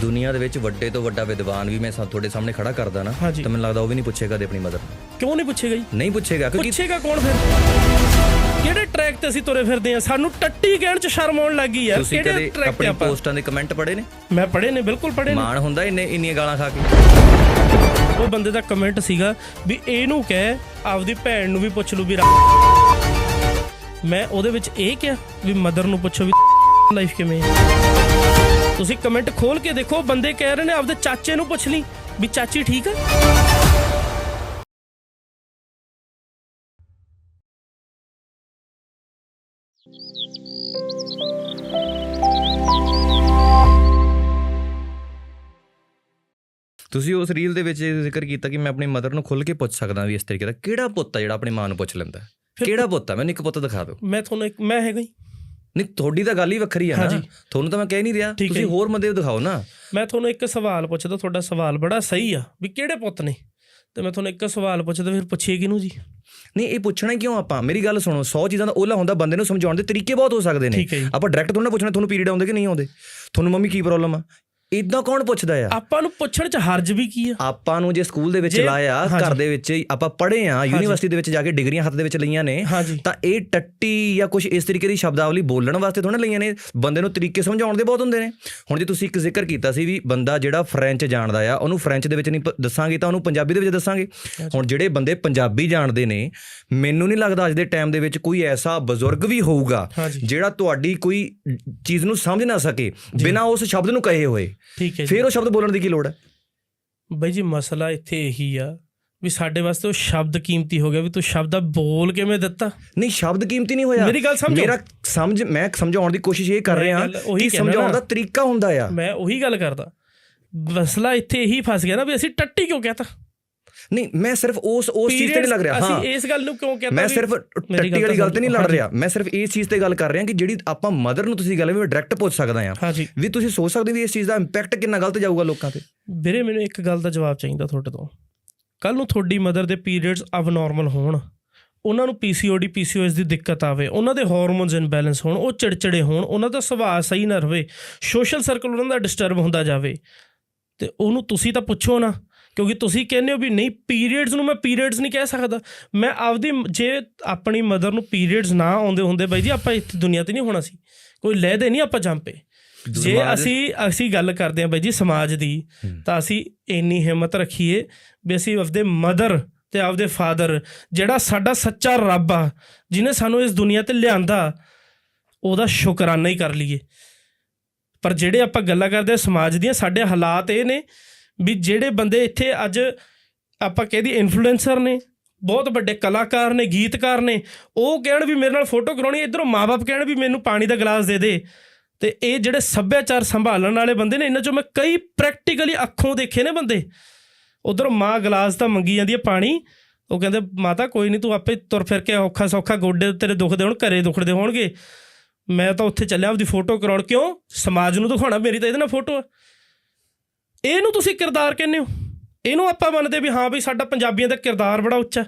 ਦੁਨੀਆ ਦੇ ਵਿੱਚ ਵੱਡੇ ਤੋਂ ਵੱਡਾ ਵਿਦਵਾਨ ਵੀ ਮੈਂ ਸਾ- ਤੁਹਾਡੇ ਸਾਹਮਣੇ ਖੜਾ ਕਰਦਾ ਨਾ। ਤਾਂ ਮੈਨੂੰ ਲੱਗਦਾ ਉਹ ਵੀ ਨਹੀਂ ਪੁੱਛੇਗਾ ਤੇ ਆਪਣੀ ਮਦਰ ਕਿਉਂ ਨਹੀਂ ਪੁੱਛੇਗਾ ਜੀ? ਨਹੀਂ ਪੁੱਛੇਗਾ ਕਿਉਂਕਿ ਪੁੱਛੇਗਾ ਕੌਣ ਫਿਰ? ਕਿਹੜੇ ਟਰੈਕ ਤੇ ਅਸੀਂ ਤੁਰੇ ਫਿਰਦੇ ਆ ਸਾਨੂੰ ਟੱਟੀ ਕਹਿਣ ਚ ਸ਼ਰਮ ਆਉਣ ਲੱਗੀ ਯਾਰ। ਕਿਹੜੇ ਟਰੈਕ ਤੇ ਆਪਣੀ ਆਪਾਂ? ਪੋਸਟਾਂ ਦੇ ਕਮੈਂਟ ਪੜ੍ਹੇ ਨੇ? ਮੈਂ ਪੜ੍ਹੇ ਨੇ ਬਿਲਕੁਲ ਪੜ੍ਹੇ ਨੇ। ਮਾਣ ਹੁੰਦਾ ਇੰਨੇ ਇੰਨੀਆਂ ਗਾਲਾਂ ਖਾ ਕੇ? ਉਹ ਬੰਦੇ ਦਾ ਕਮੈਂਟ ਸੀਗਾ ਵੀ ਇਹਨੂੰ ਕਹਿ ਆਪਦੀ ਭੈਣ ਨੂੰ ਵੀ ਪੁੱਛ ਲੂ ਵੀ ਮੈਂ ਉਹਦੇ ਵਿੱਚ ਇਹ ਕਿਹਾ ਵੀ ਮਦਰ ਨੂੰ ਪੁੱਛੋ ਵੀ ਲਾਈਫ ਕਿਵੇਂ ਹੈ। ਤੁਸੀਂ ਕਮੈਂਟ ਖੋਲ ਕੇ ਦੇਖੋ ਬੰਦੇ ਕਹਿ ਰਹੇ ਨੇ ਆਪਦੇ ਚਾਚੇ ਨੂੰ ਪੁੱਛ ਲਈ ਵੀ ਚਾਚੀ ਠੀਕ ਆ? ਤੁਸੀਂ ਉਸ ਰੀਲ ਦੇ ਵਿੱਚ ਇਹ ਜ਼ਿਕਰ ਕੀਤਾ ਕਿ ਮੈਂ ਆਪਣੀ ਮਦਰ ਨੂੰ ਖੁੱਲ ਕੇ ਪੁੱਛ ਸਕਦਾ ਵੀ ਇਸ ਤਰੀਕੇ ਦਾ ਕਿਹੜਾ ਪੁੱਤ ਆ ਜਿਹੜਾ ਆਪਣੀ ਮਾਂ ਨੂੰ ਪੁੱਛ ਲੈਂਦਾ? ਹੈ? ਕਿਹੜਾ ਪੁੱਤ ਆ? ਮੈਨੂੰ ਇੱਕ ਪੁੱਤ ਦਿਖਾ ਦਿਓ। ਮੈਂ ਤੁਹਾਨੂੰ ਇੱਕ ਮੈਂ ਹੈਗਾ ਹੀ ਨਹੀਂ ਤੁਹਾਡੀ ਤਾਂ ਗੱਲ ਹੀ ਵੱਖਰੀ ਆ ਨਾ। ਤੁਹਾਨੂੰ ਤਾਂ ਮੈਂ ਕਹਿ ਨਹੀਂ ਰਿਹਾ। ਤੁਸੀਂ। ਹੋਰ ਬੰਦੇ ਦਿਖਾਓ ਨਾ। ਮੈਂ ਤੁਹਾਨੂੰ ਇੱਕ ਸਵਾਲ ਪੁੱਛਦਾ ਤੁਹਾਡਾ ਸਵਾਲ ਬੜਾ ਸਹੀ ਆ ਵੀ ਕਿਹੜੇ ਪੁੱਤ ਨੇ? ਤੇ ਮੈਂ ਤੁਹਾਨੂੰ ਇੱਕ ਸਵਾਲ ਪੁੱਛਦਾ ਫਿਰ ਪੁੱਛੀਏ ਕਿਹਨੂੰ ਜੀ? ਨਹੀਂ ਇਹ ਪੁੱਛਣਾ ਕਿਉਂ ਆਪਾਂ? ਮੇਰੀ ਗੱਲ ਸੁਣੋ 100 ਚੀਜ਼ਾਂ ਦਾ ਉਹਲਾ ਹੁੰਦਾ ਬੰਦੇ ਨੂੰ ਸਮਝਾਉਣ ਦੇ ਤਰੀਕੇ ਬਹੁਤ ਹੋ ਸਕਦੇ ਨੇ। ਆਪਾਂ ਡਾਇਰੈਕਟ ਤੁਹਾਨੂੰ ਪੁੱਛਣਾ ਤੁਹਾਨੂੰ ਪੀਰੀਅਡ ਆਉਂਦੇ ਕਿ ਨਹੀਂ ਆਉਂਦੇ? ਤੁਹਾਨੂੰ ਮੰਮੀ ਕੀ ਪ੍ਰੋਬਲਮ ਆ? ਇਦਾਂ ਕੌਣ ਪੁੱਛਦਾ ਆ? ਆਪਾਂ ਨੂੰ ਪੁੱਛਣ ਚ ਹਰਜ ਵੀ ਕੀ ਆ? ਆਪਾਂ ਨੂੰ ਜੇ ਸਕੂਲ ਦੇ ਵਿੱਚ ਲਾਇਆ। ਘਰ ਦੇ ਵਿੱਚ ਆਪਾਂ ਪੜ੍ਹੇ ਆ ਯੂਨੀਵਰਸਿਟੀ ਦੇ ਵਿੱਚ ਜਾ ਕੇ ਡਿਗਰੀਆਂ ਹੱਥ ਦੇ ਵਿੱਚ ਲਈਆਂ ਨੇ ਤਾਂ ਇਹ ਟੱਟੀ ਜਾਂ ਕੁਝ ਇਸ ਤਰੀਕੇ ਦੀ ਸ਼ਬਦਾਵਲੀ ਬੋਲਣ ਵਾਸਤੇ ਥੋੜਾ ਲਈਆਂ ਨੇ ਬੰਦੇ ਨੂੰ ਤਰੀਕੇ ਸਮਝਾਉਣ ਦੇ ਬਹੁਤ ਹੁੰਦੇ ਨੇ। ਹੁਣ ਜੇ ਤੁਸੀਂ ਇੱਕ ਜ਼ਿਕਰ ਕੀਤਾ ਸੀ ਵੀ ਬੰਦਾ ਜਿਹੜਾ ਫ੍ਰੈਂਚ ਜਾਣਦਾ ਆ ਉਹਨੂੰ ਫ੍ਰੈਂਚ ਦੇ ਵਿੱਚ ਨਹੀਂ ਦੱਸਾਂਗੇ ਤਾਂ ਉਹਨੂੰ ਪੰਜਾਬੀ ਦੇ ਵਿੱਚ ਦੱਸਾਂਗੇ। ਹੁਣ ਜਿਹੜੇ ਬੰਦੇ ਪੰਜਾਬੀ ਜਾਣਦੇ ਨੇ ਮੈਨੂੰ ਨਹੀਂ ਲੱਗਦਾ ਅੱਜ ਦੇ ਟਾਈਮ ਦੇ ਵਿੱਚ ਕੋਈ ਐਸਾ ਬਜ਼ੁਰਗ ਵੀ ਹੋਊਗਾ ਜਿਹੜਾ ਤੁਹਾਡੀ ਕੋਈ ਚੀਜ਼ ਨੂੰ ਸਮਝ ਨਾ ਸਕੇ ਬਿਨਾਂ ਉਸ ਸ਼ਬਦ ਨੂੰ ਕਹੇ ਹੋਏ। ਠੀਕ ਹੈ ਜੀ। ਫਿਰ ਉਹ ਸ਼ਬਦ ਬੋਲਣ ਦੀ ਕੀ ਲੋੜ ਹੈ? ਬਈ ਜੀ ਮਸਲਾ ਇੱਥੇ ਇਹੀ ਆ ਵੀ ਸਾਡੇ ਵਾਸਤੇ ਉਹ ਸ਼ਬਦ ਕੀਮਤੀ ਹੋ ਗਿਆ ਵੀ ਤੂੰ ਸ਼ਬਦ ਆ ਬੋਲ ਕਿਵੇਂ ਦਿੱਤਾ? ਨਹੀਂ ਸ਼ਬਦ ਕੀਮਤੀ ਨਹੀਂ ਹੋਇਆ। ਮੇਰੀ ਗੱਲ ਸਮਝੋ। ਮੇਰਾ ਸਮਝ ਮੈਂ ਸਮਝਾਉਣ ਦੀ ਕੋਸ਼ਿਸ਼ ਇਹ ਕਰ ਮੈਂ ਰਿਹਾ ਕਿ ਸਮਝਾਉਣ। ਦਾ ਤਰੀਕਾ ਹੁੰਦਾ ਆ। ਮੈਂ ਉਹੀ ਗੱਲ ਕਰਦਾ। ਮਸਲਾ ਇੱਥੇ ਇਹੀ ਫਸ ਗਿਆ ਨਾ ਵੀ ਅਸੀਂ ਟੱਟੀ ਕਿਉਂ ਕਹਤਾ? ਨਹੀਂ ਮੈਂ ਸਿਰਫ ਉਸ ਉਸ ਚੀਜ਼ ਤੇ ਨਹੀਂ ਲੱਗ ਰਿਹਾ ਹਾਂ। ਅਸੀਂ ਇਸ ਗੱਲ ਨੂੰ ਕਿਉਂ ਕਹਤਾ ਮੈਂ ਸਿਰਫ ਟੱਟੀ ਵਾਲੀ ਗੱਲ ਤੇ ਨਹੀਂ ਲੜ ਰਿਹਾ। ਮੈਂ ਸਿਰਫ ਇਸ ਚੀਜ਼ ਤੇ ਗੱਲ ਕਰ ਰਿਹਾ ਕਿ ਜਿਹੜੀ ਆਪਾਂ ਮਦਰ ਨੂੰ ਤੁਸੀਂ ਗੱਲ ਵੀ ਡਾਇਰੈਕਟ ਪੁੱਛ ਸਕਦਾ ਆ ਵੀ ਤੁਸੀਂ ਸੋਚ ਸਕਦੇ ਵੀ ਇਸ ਚੀਜ਼ ਦਾ ਇੰਪੈਕਟ ਕਿੰਨਾ ਗਲਤ ਜਾਊਗਾ ਲੋਕਾਂ ਤੇ? ਵੀਰੇ ਮੈਨੂੰ ਇੱਕ ਗੱਲ ਦਾ ਜਵਾਬ ਚਾਹੀਦਾ ਤੁਹਾਡੇ ਤੋਂ। ਕੱਲ ਨੂੰ ਤੁਹਾਡੀ ਮਦਰ ਦੇ ਪੀਰੀਅਡਸ ਅਬਨੋਰਮਲ ਹੋਣ ਉਹਨਾਂ ਨੂੰ ਪੀਸੀਓਡੀ ਪੀਸੀਓਐਸ ਦੀ ਦਿੱਕਤ ਆਵੇ ਉਹਨਾਂ ਦੇ ਹਾਰਮੋਨਸ ਇਨਬੈਲੈਂਸ ਹੋਣ ਉਹ ਚਿੜਚਿੜੇ ਹੋਣ ਉਹਨਾਂ ਦਾ ਸੁਭਾਅ ਸਹੀ ਨਾ ਰਵੇ ਸੋਸ਼ਲ ਸਰਕਲ ਉਹਨਾਂ ਦਾ ਡਿਸਟਰਬ ਹੁੰਦਾ ਜਾਵੇ ਤੇ ਉਹਨੂੰ ਤੁਸੀਂ ਤਾਂ ਪੁੱਛੋ ਨਾ। ਕਿਉਂਕਿ ਤੁਸੀਂ ਕਹਿੰਦੇ ਹੋ ਵੀ ਨਹੀਂ ਪੀਰੀਅਡਸ ਨੂੰ ਮੈਂ ਪੀਰੀਅਡਸ ਨਹੀਂ ਕਹਿ ਸਕਦਾ। ਮੈਂ ਆਪਦੀ ਜੇ ਆਪਣੀ ਮਦਰ ਨੂੰ ਪੀਰੀਅਡਸ ਨਾ ਆਉਂਦੇ ਹੁੰਦੇ ਬਾਈ ਜੀ ਆਪਾਂ ਇੱਥੇ ਦੁਨੀਆ ਤੇ ਨਹੀਂ ਹੋਣਾ ਸੀ। ਕੋਈ ਲੈਦੇ ਨਹੀਂ ਆਪਾਂ ਜੰਪੇ ਜੇ ਅਸੀਂ ਅਸੀਂ ਗੱਲ ਕਰਦੇ ਹਾਂ ਬਾਈ ਜੀ ਸਮਾਜ ਦੀ ਤਾਂ ਅਸੀਂ ਇੰਨੀ ਹਿੰਮਤ ਰੱਖੀਏ ਵੀ ਅਸੀਂ ਆਪਦੇ ਮਦਰ ਤੇ ਆਪਦੇ ਫਾਦਰ ਜਿਹੜਾ ਸਾਡਾ ਸੱਚਾ ਰੱਬ ਆ ਜਿਨੇ ਸਾਨੂੰ ਇਸ ਦੁਨੀਆ ਤੇ ਲਿਆਂਦਾ ਉਹਦਾ ਸ਼ੁਕਰਾਨਾ ਹੀ ਕਰ ਲਈਏ। ਪਰ ਜਿਹੜੇ ਆਪਾਂ ਗੱਲਾਂ ਕਰਦੇ ਸਮਾਜ ਦੀਆਂ ਸਾਡੇ ਹਾਲਾਤ ਇਹ ਨੇ ਵੀ ਜਿਹੜੇ ਬੰਦੇ ਇੱਥੇ ਅੱਜ ਆਪਾਂ ਕਹਿੰਦੀ ਇਨਫਲੂਐਂਸਰ ਨੇ, ਬਹੁਤ ਵੱਡੇ ਕਲਾਕਾਰ ਨੇ, ਗੀਤਕਾਰ ਨੇ, ਉਹ ਕਹਿਣ ਵੀ ਮੇਰੇ ਨਾਲ ਫੋਟੋ ਕਰਾਉਣੀ ਇਧਰੋਂ ਮਾਪੇ ਕਹਿਣ ਵੀ ਮੈਨੂੰ ਪਾਣੀ ਦਾ ਗਲਾਸ ਦੇ ਦੇ। ਤੇ ਇਹ ਜਿਹੜੇ ਸੱਭਿਆਚਾਰ ਸੰਭਾਲਣ ਵਾਲੇ ਬੰਦੇ ਨੇ, ਇਹਨਾਂ ਚੋਂ ਮੈਂ ਕਈ ਪ੍ਰੈਕਟੀਕਲੀ ਅੱਖੋਂ ਦੇਖੇ ਨੇ ਬੰਦੇ। ਉਧਰ ਮਾਂ ਗਲਾਸ ਤਾਂ ਮੰਗੀ ਜਾਂਦੀ ਹੈ ਪਾਣੀ, ਉਹ ਕਹਿੰਦੇ, ਮਾਤਾ, ਕੋਈ ਨਹੀਂ ਤੂੰ ਆਪੇ ਤੁਰ ਫਿਰ ਕੇ ਔਖਾ ਸੌਖਾ ਗੋਡੇ ਤੇਰੇ ਦੁਖਦੇ ਹੋਣ, ਘਰੇ ਦੁਖਦੇ ਹੋਣਗੇ। ਮੈਂ ਤਾਂ ਉੱਥੇ ਚੱਲਿਆ ਆਪਦੀ ਫੋਟੋ ਕਰਾਉਣ, ਕਿਉਂ? ਸਮਾਜ ਨੂੰ ਦਿਖਾਉਣਾ, ਮੇਰੀ ਤਾਂ ਇਹਦੇ ਨਾਲ ਫੋਟੋ ਆ। ਇਹਨੂੰ ਤੁਸੀਂ ਕਿਰਦਾਰ ਕਹਿੰਦੇ ਹੋ? ਇਹਨੂੰ ਆਪਾਂ ਮੰਨਦੇ ਵੀ ਹਾਂ ਵੀ ਸਾਡਾ ਪੰਜਾਬੀਆਂ ਦਾ ਕਿਰਦਾਰ ਬੜਾ ਉੱਚਾ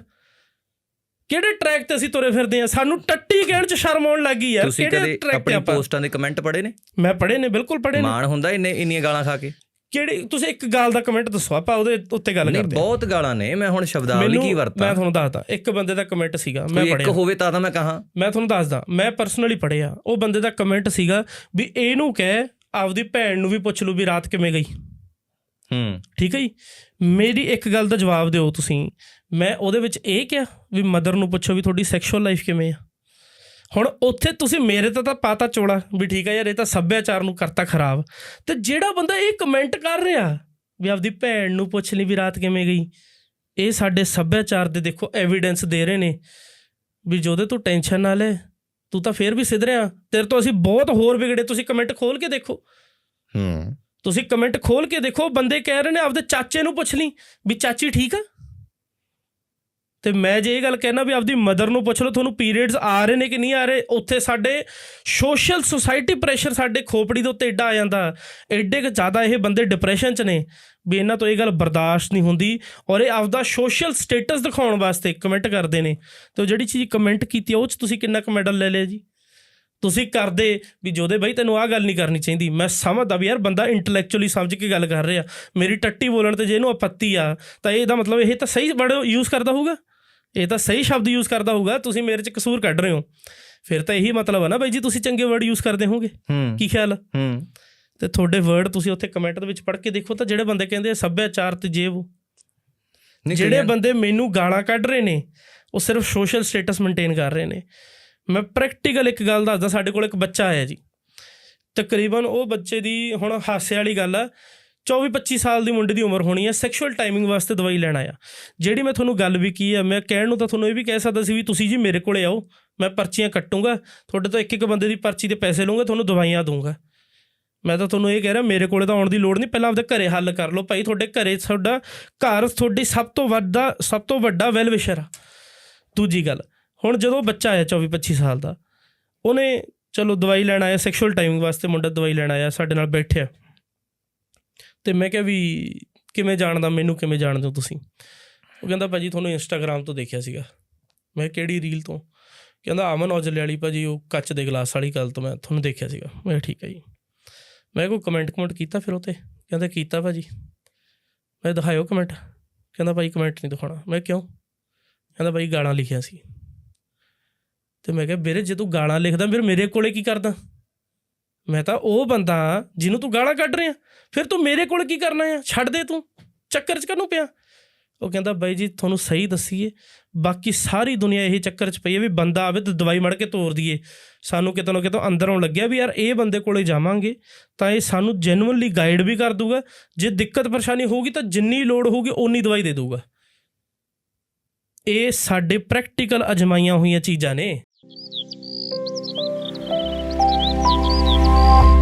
ਕਿਹੜੇ ਟਰੈਕ ਤੇ ਅਸੀਂ ਤੁਰੇ ਫਿਰਦੇ ਆ ਸਾਨੂੰ ਟੱਟੀ ਕਹਿਣ ਚ ਸ਼ਰਮ ਆਉਣ ਲੱਗੀ ਯਾਰ। ਤੁਸੀਂ ਕਿਹੜੇ ਟਰੈਕ ਤੇ ਆਪਣੀ ਆਪਾਂ? ਪੋਸਟਾਂ ਦੇ ਕਮੈਂਟ ਪੜ੍ਹੇ ਨੇ? ਮੈਂ ਪੜ੍ਹੇ ਨੇ ਬਿਲਕੁਲ ਪੜ੍ਹੇ ਨੇ। ਮਾਣ ਹੁੰਦਾ ਇੰਨੇ ਇੰਨੀਆਂ ਗਾਲਾਂ ਖਾ ਕੇ? ਕਿਹੜੀ ਤੁਸੀਂ ਇੱਕ ਗੱਲ ਦਾ ਕਮੈਂਟ ਦੱਸੋ ਆਪਾਂ ਉਹਦੇ ਉੱਤੇ ਗੱਲ ਨਹੀਂ ਕਰਦੇ ਹਾਂ। ਬਹੁਤ ਗਾਲਾਂ ਨੇ ਮੈਂ ਹੁਣ ਸ਼ਬਦਾਵਲੀ ਕੀ ਮੈਂ ਵਰਤਾਂ ਤੁਹਾਨੂੰ ਦੱਸਦਾ ਇੱਕ ਬੰਦੇ ਦਾ ਕਮੈਂਟ ਸੀਗਾ ਮੈਂ ਕੋਈ ਇੱਕ ਪੜਿਆ ਹੋਵੇ ਤਾਂ ਤਾਂ ਮੈਂ ਕਹਾਂ। ਮੈਂ ਤੁਹਾਨੂੰ ਦੱਸਦਾ ਮੈਂ ਪਰਸਨਲੀ ਪੜਿਆ ਉਹ ਬੰਦੇ ਦਾ ਕਮੈਂਟ ਸੀਗਾ ਵੀ ਇਹਨੂੰ ਕਹਿ ਆਪਦੀ ਭੈਣ ਨੂੰ ਵੀ ਪੁੱਛ ਲੂ ਵੀ ਰਾਤ ਕਿਵੇਂ ਗਈ। ਹੂੰ। ਠੀਕ ਹੈ ਜੀ? ਮੇਰੀ ਇੱਕ ਗੱਲ ਦਾ ਜਵਾਬ ਦਿਓ ਤੁਸੀਂ। ਮੈਂ ਉਹਦੇ ਵਿੱਚ ਇਹ ਕਿਹਾ ਵੀ ਮਦਰ ਨੂੰ ਪੁੱਛੋ ਵੀ ਤੁਹਾਡੀ ਸੈਕਸ਼ੂਅਲ ਲਾਈਫ ਕਿਵੇਂ ਆ। ਹੁਣ ਉੱਥੇ ਤੁਸੀਂ ਮੇਰੇ ਤਾਂ ਤਾਂ ਪਾਤਾ ਚੋਲਾ ਵੀ ਠੀਕ ਹੈ ਯਾਰ ਇਹ ਤਾਂ ਸੱਭਿਆਚਾਰ ਨੂੰ ਕਰਤਾ ਖਰਾਬ। ਤੇ ਜਿਹੜਾ ਬੰਦਾ ਇਹ ਕਮੈਂਟ ਕਰ ਰਿਹਾ ਵੀ ਆਪਦੀ ਭੈਣ ਨੂੰ ਪੁੱਛ ਲਈ ਵੀ ਰਾਤ ਕਿਵੇਂ ਗਈ ਇਹ ਸਾਡੇ ਸੱਭਿਆਚਾਰ ਦੇ ਦੇਖੋ ਐਵੀਡੈਂਸ ਦੇ ਰਹੇ ਨੇ ਵੀ ਜੋਦੇ ਤੂੰ ਟੈਨਸ਼ਨ ਨਾ ਲੈ ਤੂੰ ਤਾਂ ਫੇਰ ਵੀ ਸਿਧਰਿਆ। ਤੇਰੇ ਤੋਂ ਅਸੀਂ ਬਹੁਤ ਹੋਰ ਵਿਗੜੇ ਤੁਸੀਂ ਕਮੈਂਟ ਖੋਲ ਕੇ ਦੇਖੋ। ਹੂੰ। ਤੁਸੀਂ ਕਮੈਂਟ ਖੋਲ ਕੇ ਦੇਖੋ, ਬੰਦੇ ਕਹਿ ਰਹੇ ਨੇ ਆਪਦੇ ਚਾਚੇ ਨੂੰ ਪੁੱਛ ਲਈ ਵੀ ਚਾਚੀ ਠੀਕ ਆ? ਤੇ ਮੈਂ ਜੇ ਇਹ ਗੱਲ ਕਹਿਣਾ ਵੀ ਆਪਦੀ ਮਦਰ ਨੂੰ ਪੁੱਛ ਲਓ, ਤੁਹਾਨੂੰ ਪੀਰੀਅਡਸ ਆ ਰਹੇ ਨੇ ਕਿ ਨਹੀਂ ਆ ਰਹੇ? ਉੱਥੇ ਸਾਡੇ ਸੋਸ਼ਲ ਸੁਸਾਇਟੀ ਪ੍ਰੈਸ਼ਰ ਸਾਡੇ ਖੋਪੜੀ ਦੇ ਉੱਤੇ ਏਡਾ ਆ ਜਾਂਦਾ। ਐਡੇ ਕੁ ਜ਼ਿਆਦਾ ਇਹ ਬੰਦੇ ਡਿਪਰੈਸ਼ਨ 'ਚ ਨੇ ਵੀ ਇਹਨਾਂ ਤੋਂ ਇਹ ਗੱਲ ਬਰਦਾਸ਼ਤ ਨਹੀਂ ਹੁੰਦੀ ਔਰ ਇਹ ਆਪਦਾ ਸੋਸ਼ਲ ਸਟੇਟਸ ਦਿਖਾਉਣ ਵਾਸਤੇ ਕਮੈਂਟ ਕਰਦੇ ਨੇ। ਤੇ ਉਹ ਜਿਹੜੀ ਚੀਜ਼ ਕਮੈਂਟ ਕੀਤੀ ਉਹ 'ਚ ਤੁਸੀਂ ਕਿੰਨਾ ਕੁ ਮੈਡਲ ਲੈ ਲਿਆ ਜੀ? ਤੁਸੀਂ ਕਰਦੇ ਵੀ ਜੋਦੇ ਬਾਈ ਤੈਨੂੰ ਆਹ ਗੱਲ ਨਹੀਂ ਕਰਨੀ ਚਾਹੀਦੀ। ਮੈਂ ਸਮਝਦਾ ਵੀ ਯਾਰ ਬੰਦਾ ਇੰਟੈਲੈਕਚੁਅਲੀ ਸਮਝ ਕੇ ਗੱਲ ਕਰ ਰਿਹਾ। ਮੇਰੀ ਟੱਟੀ ਬੋਲਣ ਤੇ ਜੇ ਇਹਨੂੰ ਆਪੱਤੀ ਆ ਤਾਂ ਇਹਦਾ ਮਤਲਬ ਇਹ ਤਾਂ ਸਹੀ ਵਰਡ ਯੂਜ਼ ਕਰਦਾ ਹੋਊਗਾ। ਇਹ ਤਾਂ ਸਹੀ ਸ਼ਬਦ ਯੂਜ਼ ਕਰਦਾ ਹੋਊਗਾ। ਤੁਸੀਂ ਮੇਰੇ 'ਚ ਕਸੂਰ ਕੱਢ ਰਹੇ ਹੋ। ਫਿਰ ਤਾਂ ਇਹੀ ਮਤਲਬ ਆ ਨਾ ਬਾਈ ਜੀ ਤੁਸੀਂ ਚੰਗੇ ਵਰਡ ਯੂਜ਼ ਕਰਦੇ ਹੋਵੋਗੇ। ਹੂੰ। ਕੀ ਖਿਆਲ? ਹੂੰ। ਤੇ ਤੁਹਾਡੇ ਵਰਡ ਤੁਸੀਂ ਉੱਥੇ ਕਮੈਂਟ ਦੇ ਵਿੱਚ ਪੜ੍ਹ ਕੇ ਦੇਖੋ ਤਾਂ ਜਿਹੜੇ ਬੰਦੇ ਕਹਿੰਦੇ ਸੱਭਿਆਚਾਰ ਤੇ ਜੇ ਉਹ ਨਹੀਂ ਜਿਹੜੇ ਬੰਦੇ ਮੈਨੂੰ ਗਾਲਾਂ ਕੱਢ ਰਹੇ ਨੇ ਉਹ ਸਿਰਫ ਸੋਸ਼ਲ ਸਟੇਟਸ ਮੇਨਟੇਨ ਕਰ ਰਹੇ ਨੇ। ਮੈਂ ਪ੍ਰੈਕਟੀਕਲ ਇੱਕ ਗੱਲ ਦੱਸਦਾ, ਸਾਡੇ ਕੋਲ ਇੱਕ ਬੱਚਾ ਆਇਆ ਜੀ। ਤਕਰੀਬਨ ਉਹ ਬੱਚੇ ਦੀ ਹੁਣ ਹਾਸੇ ਵਾਲੀ ਗੱਲ ਆ 24 25 ਸਾਲ ਦੀ ਮੁੰਡੇ ਦੀ ਉਮਰ ਹੋਣੀ ਹੈ ਸੈਕਸ਼ੂਅਲ ਟਾਈਮਿੰਗ ਵਾਸਤੇ ਦਵਾਈ ਲੈਣ ਆਇਆ। ਜਿਹੜੀ ਮੈਂ ਤੁਹਾਨੂੰ ਗੱਲ ਵੀ ਕੀ ਆ, ਮੈਂ ਕਹਿਣ ਨੂੰ ਤਾਂ ਤੁਹਾਨੂੰ ਇਹ ਵੀ ਕਹਿ ਸਕਦਾ ਸੀ ਵੀ ਤੁਸੀਂ ਜੀ ਮੇਰੇ ਕੋਲੇ ਆਓ, ਮੈਂ ਪਰਚੀਆਂ ਕੱਟੂੰਗਾ, ਤੁਹਾਡੇ ਤੋਂ ਇੱਕ ਇੱਕ ਬੰਦੇ ਦੀ ਪਰਚੀ ਦੇ ਪੈਸੇ ਲਵਾਂਗਾ ਤੁਹਾਨੂੰ ਦਵਾਈਆਂ ਦਊਂਗਾ। ਮੈਂ ਤਾਂ ਤੁਹਾਨੂੰ ਇਹ ਕਹਿ ਰਿਹਾ, ਮੇਰੇ ਕੋਲੇ ਤਾਂ ਆਉਣ ਦੀ ਲੋੜ ਨਹੀਂ, ਪਹਿਲਾਂ ਆਪਦੇ ਘਰੇ ਹੱਲ ਕਰ ਲਓ। ਭਾਈ, ਤੁਹਾਡੇ ਘਰੇ ਤੁਹਾਡਾ ਘਰ ਤੁਹਾਡੀ ਸਭ ਤੋਂ ਵੱਡਾ, ਸਭ ਤੋਂ ਵੱਡਾ ਵੈਲਵਿਸ਼ਰ ਆ। ਦੂਜੀ ਗੱਲ ਹੁਣ ਜਦੋਂ ਬੱਚਾ ਆਇਆ 24 25 ਸਾਲ ਦਾ ਉਹਨੇ ਚਲੋ ਦਵਾਈ ਲੈਣ ਆਇਆ ਸੈਕਸ਼ੂਅਲ ਟਾਈਮਿੰਗ ਵਾਸਤੇ ਮੁੰਡਾ ਦਵਾਈ ਲੈਣ ਆਇਆ ਸਾਡੇ ਨਾਲ ਬੈਠਿਆ। ਤੇ ਮੈਂ ਕਿਹਾ ਵੀ ਕਿਵੇਂ ਜਾਣਦਾ ਮੈਨੂੰ ਕਿਵੇਂ ਜਾਣਦੇ ਹੋ ਤੁਸੀਂ? ਉਹ ਕਹਿੰਦਾ ਭਾਜੀ ਤੁਹਾਨੂੰ ਇੰਸਟਾਗ੍ਰam ਤੋਂ ਦੇਖਿਆ ਸੀਗਾ। ਮੈਂ ਕਿਹੜੀ ਰੀਲ ਤੋਂ? ਕਹਿੰਦਾ ਅਮਨ ਔਜਲੇ ਵਾਲੀ ਭਾਜੀ ਉਹ ਕੱਚ ਦੇ ਗਲਾਸ ਵਾਲੀ ਗੱਲ ਤੋਂ ਮੈਂ ਤੁਹਾਨੂੰ ਦੇਖਿਆ ਸੀਗਾ। ਮੈਂ ਕਿਹਾ, ਠੀਕ ਹੈ ਜੀ। ਮੈਂ ਕੋਈ ਕਮੈਂਟ ਕਮੈਂਟ ਕੀਤਾ ਫਿਰ ਉਹ ਤੇ ਕਹਿੰਦਾ ਕੀਤਾ ਭਾਜੀ। ਮੈਂ ਦਿਖਾਇਓ ਕਮੈਂਟ ਕਹਿੰਦਾ ਭਾਈ ਕਮੈਂਟ ਨਹੀਂ ਦਿਖਾਉਣਾ। ਮੈਂ ਕਿਉਂ? ਕਹਿੰਦਾ ਭਾਈ ਗਾਣਾ ਲਿਖਿਆ ਸੀ। ਤੇ ਮੈਂ ਕਿਹਾ, ਵੀਰੇ, ਜੇ ਤੂੰ ਗਾਲਾਂ ਲਿਖਦਾ, ਫਿਰ ਮੇਰੇ ਕੋਲੇ ਕੀ ਕਰਦਾ? ਮੈਂ ਤਾਂ ਉਹ ਬੰਦਾ ਜਿਹਨੂੰ ਤੂੰ ਗਾਲਾਂ ਕੱਢ ਰਿਹਾ ਫਿਰ ਤੂੰ ਮੇਰੇ ਕੋਲ ਕੀ ਕਰਨਾ ਆ? ਛੱਡ ਦੇ ਤੂੰ। ਚੱਕਰ 'ਚ ਕਾਹਨੂੰ ਪਿਆ? ਉਹ ਕਹਿੰਦਾ, ਬਾਈ ਜੀ, ਤੁਹਾਨੂੰ ਸਹੀ ਦੱਸੀਏ। ਬਾਕੀ ਸਾਰੀ ਦੁਨੀਆ ਇਹ ਚੱਕਰ 'ਚ ਪਈ ਹੈ ਵੀ ਬੰਦਾ ਆਵੇ ਤੇ ਦਵਾਈ ਮੜ ਕੇ ਤੋੜ ਦਈਏ। ਸਾਨੂੰ ਕਿਤੇ ਨਾ ਕਿਤੇ ਅੰਦਰ ਆਉਣ ਲੱਗਿਆ ਵੀ ਯਾਰ, ਇਹ ਬੰਦੇ ਕੋਲੇ ਜਾਵਾਂਗੇ ਤਾਂ ਇਹ ਸਾਨੂੰ ਜੈਨੂਇਨਲੀ ਗਾਈਡ ਵੀ ਕਰ ਦੂਗਾ ਜੇ ਦਿੱਕਤ ਪਰੇਸ਼ਾਨੀ ਹੋਊਗੀ ਤਾਂ ਜਿੰਨੀ ਲੋੜ ਹੋਊਗੀ, ਓਨੀ ਦਵਾਈ ਦੇ ਦੂਗਾ ਇਹ ਸਾਡੇ ਪ੍ਰੈਕਟੀਕਲ ਅਜਮਾਈਆਂ ਹੋਈਆਂ ਚੀਜ਼ਾਂ ਨੇ। Música